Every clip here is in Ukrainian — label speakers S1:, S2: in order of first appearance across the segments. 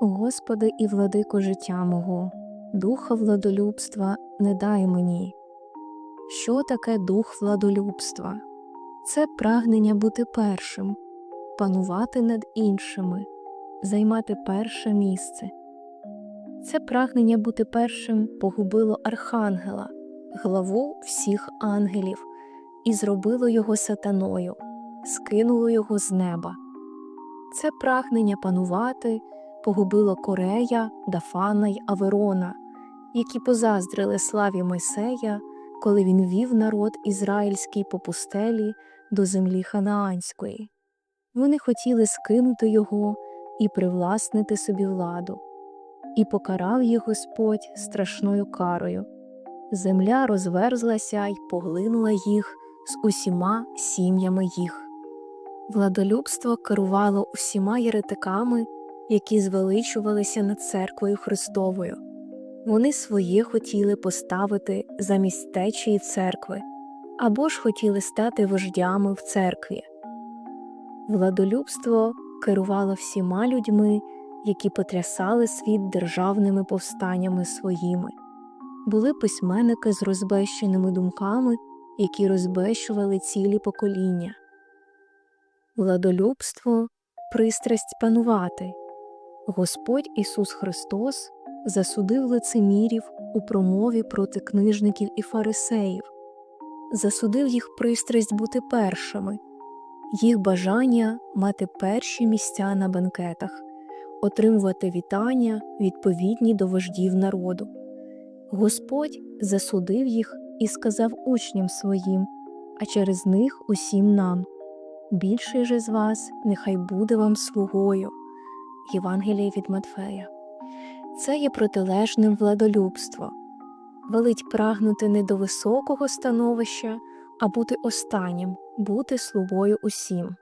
S1: Господи і владико життя мого, духа владолюбства не дай мені. Що таке дух владолюбства? Це прагнення бути першим, панувати над іншими, займати перше місце. Це прагнення бути першим погубило архангела, главу всіх ангелів, і зробило його сатаною, скинуло його з неба. Це прагнення панувати погубило Корея, Дафана й Аверона, які позаздрили славі Мойсея, коли він вів народ ізраїльський по пустелі до землі Ханаанської. Вони хотіли скинути його і привласнити собі владу. І покарав їх Господь страшною карою. Земля розверзлася й поглинула їх з усіма сім'ями їх. Владолюбство керувало усіма єретиками, які звеличувалися над церквою Христовою. Вони своє хотіли поставити замість течії церкви або ж хотіли стати вождями в церкві. Владолюбство керувало всіма людьми, які потрясали світ державними повстаннями своїми. Були письменники з розбещеними думками, які розбещували цілі покоління. Владолюбство пристрасть панувати. Господь Ісус Христос засудив лицемірів у промові проти книжників і фарисеїв, засудив їх пристрасть бути першими, їх бажання мати перші місця на банкетах, отримувати вітання, відповідні до вождів народу. Господь засудив їх і сказав учням своїм, а через них усім нам. Більший же з вас нехай буде вам слугою. Євангеліє від Матфея. Це є протилежним владолюбство, велить прагнути не до високого становища, а бути останнім, бути слугою усім.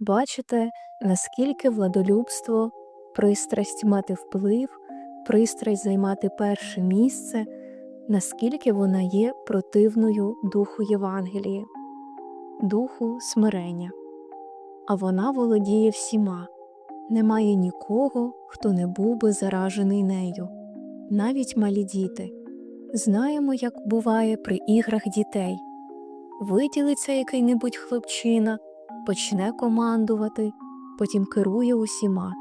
S1: Бачите, наскільки владолюбство, пристрасть мати вплив, пристрасть займати перше місце, наскільки вона є противною духу Євангелії, духу смирення, а вона володіє всіма. Немає нікого, хто не був би заражений нею, навіть малі діти. Знаємо, як буває при іграх дітей. Виділиться який-небудь хлопчина, почне командувати, потім керує усіма,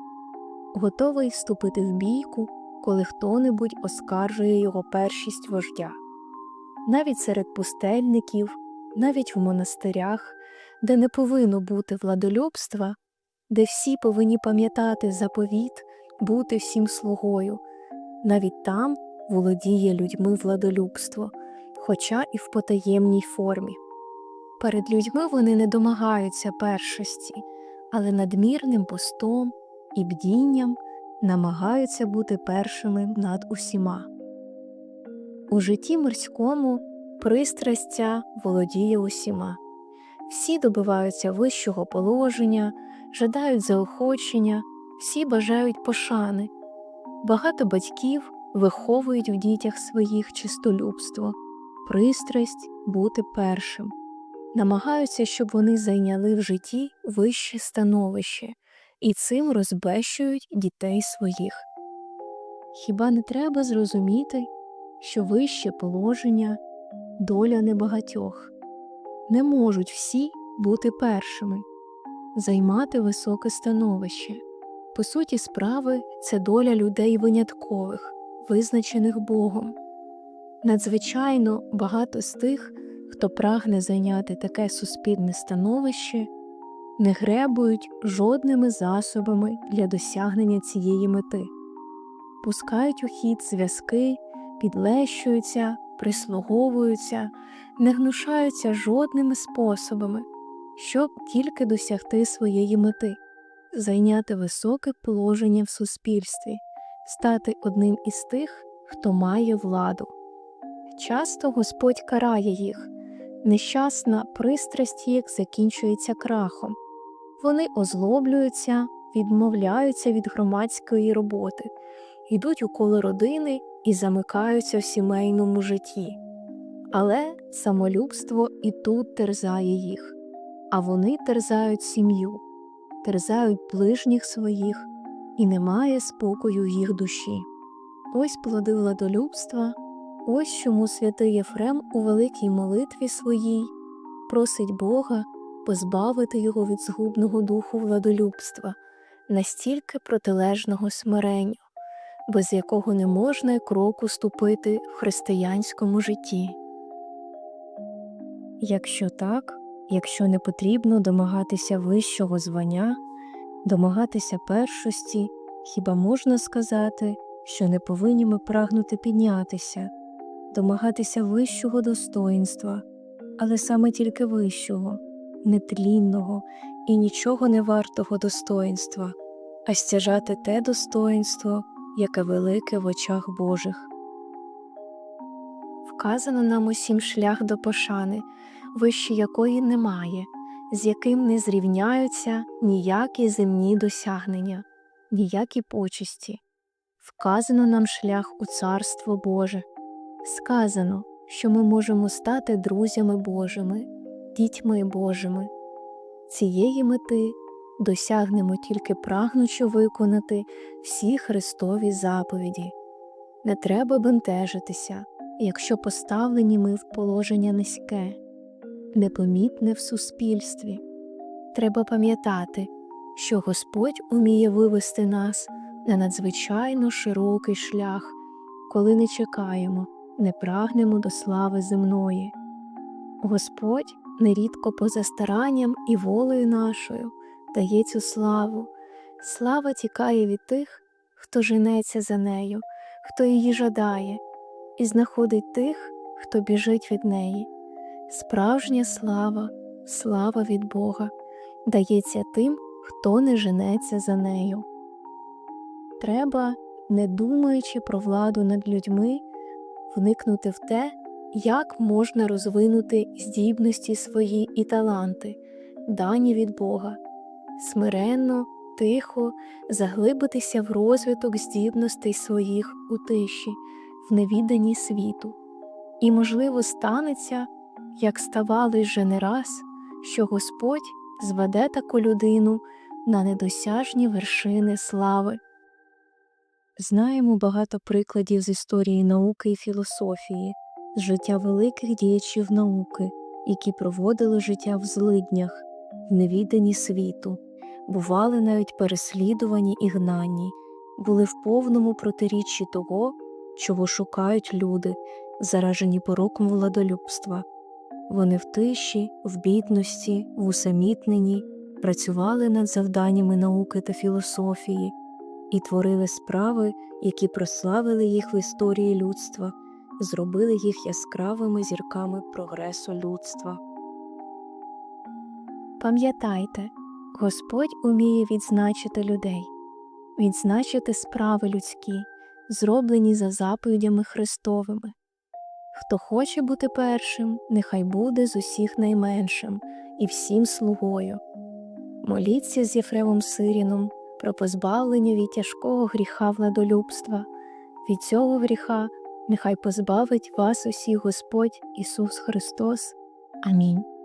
S1: готовий вступити в бійку, коли хто-небудь оскаржує його першість вождя. Навіть серед пустельників, навіть в монастирях, де не повинно бути владолюбства де всі повинні пам'ятати заповіт, бути всім слугою, навіть там володіє людьми владолюбство, хоча і в потаємній формі. Перед людьми вони не домагаються першості, але надмірним постом і бдінням намагаються бути першими над усіма. У житті мирському пристрастя володіє усіма, всі добиваються вищого положення жадають заохочення, всі бажають пошани. Багато батьків виховують в дітях своїх чистолюбство, пристрасть бути першим, намагаються, щоб вони зайняли в житті вище становище і цим розбещують дітей своїх. Хіба не треба зрозуміти, що вище положення доля небагатьох, не можуть всі бути першими займати високе становище. По суті, справи це доля людей виняткових, визначених Богом. Надзвичайно багато з тих, хто прагне зайняти таке суспільне становище, не гребують жодними засобами для досягнення цієї мети, пускають у хід зв'язки, підлещуються, прислуговуються, не гнушаються жодними способами щоб тільки досягти своєї мети, зайняти високе положення в суспільстві, стати одним із тих, хто має владу. Часто Господь карає їх, нещасна пристрасть їх закінчується крахом, вони озлоблюються, відмовляються від громадської роботи, йдуть у коло родини і замикаються в сімейному житті. Але самолюбство і тут терзає їх а вони терзають сім'ю, терзають ближніх своїх, і немає спокою в їх душі. Ось плоди владолюбства, ось чому святий Єфрем у великій молитві своїй просить Бога позбавити його від згубного духу владолюбства, настільки протилежного смиренню, без якого не можна кроку ступити в християнському житті. Якщо так, якщо не потрібно домагатися вищого звання, домагатися першості, хіба можна сказати, що не повинні ми прагнути піднятися, домагатися вищого достоїнства, але саме тільки вищого, нетлінного і нічого не вартого достоїнства, а стяжати те достоїнство, яке велике в очах Божих. Вказано нам усім шлях до пошани, вище якої немає, з яким не зрівняються ніякі земні досягнення, ніякі почесті. Вказано нам шлях у Царство Боже. Сказано, що ми можемо стати друзями Божими, дітьми Божими. Цієї мети досягнемо тільки прагнучи виконати всі Христові заповіді. Не треба бентежитися, якщо поставлені ми в положення низьке, непомітне в суспільстві. Треба пам'ятати, що Господь уміє вивести нас на надзвичайно широкий шлях, коли не чекаємо, не прагнемо до слави земної. Господь нерідко поза старанням і волею нашою дає цю славу. Слава тікає від тих, хто женеться за нею, хто її жадає, і знаходить тих, хто біжить від неї. Справжня слава, слава від Бога, дається тим, хто не женеться за нею. Треба, не думаючи про владу над людьми, вникнути в те, як можна розвинути здібності свої і таланти, дані від Бога, смиренно, тихо заглибитися в розвиток здібностей своїх у тиші, в невіданні світу. І, можливо, станеться, як ставало вже не раз, що Господь зведе таку людину на недосяжні вершини слави. Знаємо багато прикладів з історії науки і філософії, з життя великих діячів науки, які проводили життя в злиднях, в невіданні світу, бували навіть переслідувані і гнані, були в повному протиріччі того, чого шукають люди, заражені пороком владолюбства. Вони в тиші, в бідності, в усамітненні працювали над завданнями науки та філософії і творили справи, які прославили їх в історії людства, зробили їх яскравими зірками прогресу людства. Пам'ятайте, Господь уміє відзначити людей, відзначити справи людські, зроблені за заповідями Христовими. Хто хоче бути першим, нехай буде з усіх найменшим і всім слугою. Моліться з Єфремом Сиріном про позбавлення від тяжкого гріха владолюбства. Від цього гріха нехай позбавить вас усіх Господь Ісус Христос. Амінь.